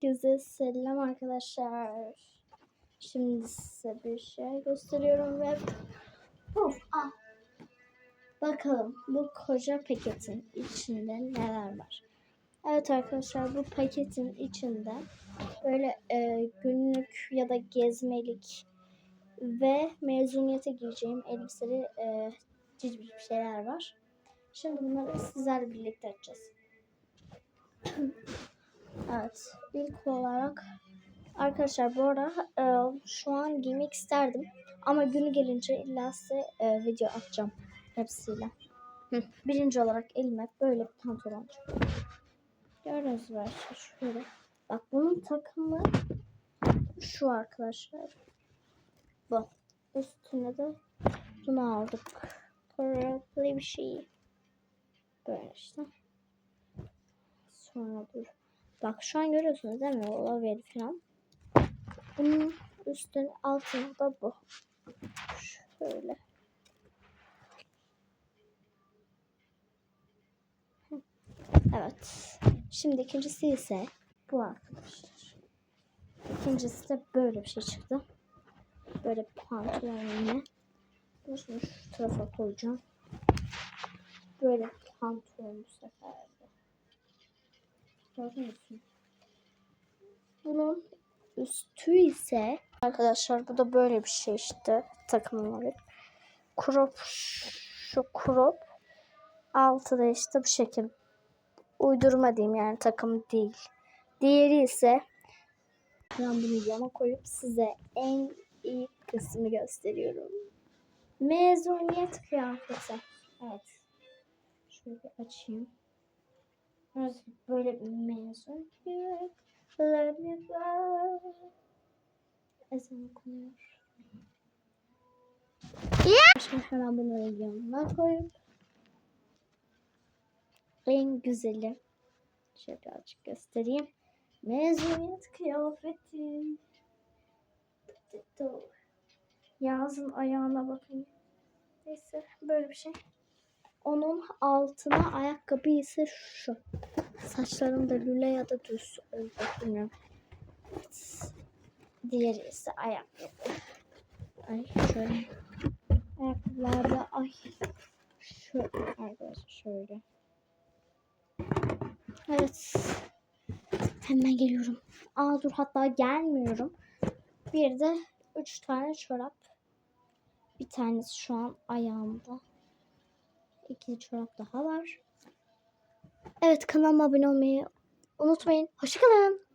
Herkese selam arkadaşlar. Şimdi size bir şey gösteriyorum ve Puf, ah. Bakalım bu koca paketin içinde neler var. Evet arkadaşlar bu paketin içinde böyle e, günlük ya da gezmelik ve mezuniyete giyeceğim elbiseli e, cici bir şeyler var. Şimdi bunları sizlerle birlikte açacağız. Evet. ilk olarak arkadaşlar bu ara e, şu an giymek isterdim. Ama günü gelince illa size e, video atacağım hepsiyle. Birinci olarak elime böyle bir pantolon çıktı. Gördüğünüz şöyle. Bak bunun takımı şu arkadaşlar. Bu. Üstüne de bunu aldık. Korkulu bir şey. Böyle işte. Sonra dur. Bak şu an görüyorsunuz değil mi? O laveri falan. Bunun üstün altında da bu. Şöyle. Evet. Şimdi ikincisi ise bu arkadaşlar. İkincisi de böyle bir şey çıktı. Böyle pantolon yine. Bunu şu tarafa koyacağım. Böyle pantolon bu sefer de. Gördünüz mü? Bunun üstü ise arkadaşlar bu da böyle bir şey işte takımları. Crop şu crop altı da işte bu şekil uydurma diyeyim yani takım değil. Diğeri ise ben bunu yana koyup size en iyi kısmı gösteriyorum. Mezuniyet kıyafeti. Evet. Şöyle açayım. Burası böyle bir mezun. Let me fly. Ezan okunuyor. Yeah. Hemen bunları yanına koyup en güzeli şöyle birazcık göstereyim. Mezuniyet kıyafeti. Yazın ayağına bakın. Neyse böyle bir şey. Onun altına ayakkabı ise şu. Saçlarım da lüle ya da düz oldu bilmiyorum. Diğeri ise ayakkabı. Ay şöyle. Ayakkabılarda ay. Şu arkadaşlar şöyle. Evet. Hemen geliyorum. Aa dur hatta gelmiyorum. Bir de üç tane çorap. Bir tanesi şu an ayağımda. İki çorap daha var. Evet kanalıma abone olmayı unutmayın. Hoşçakalın.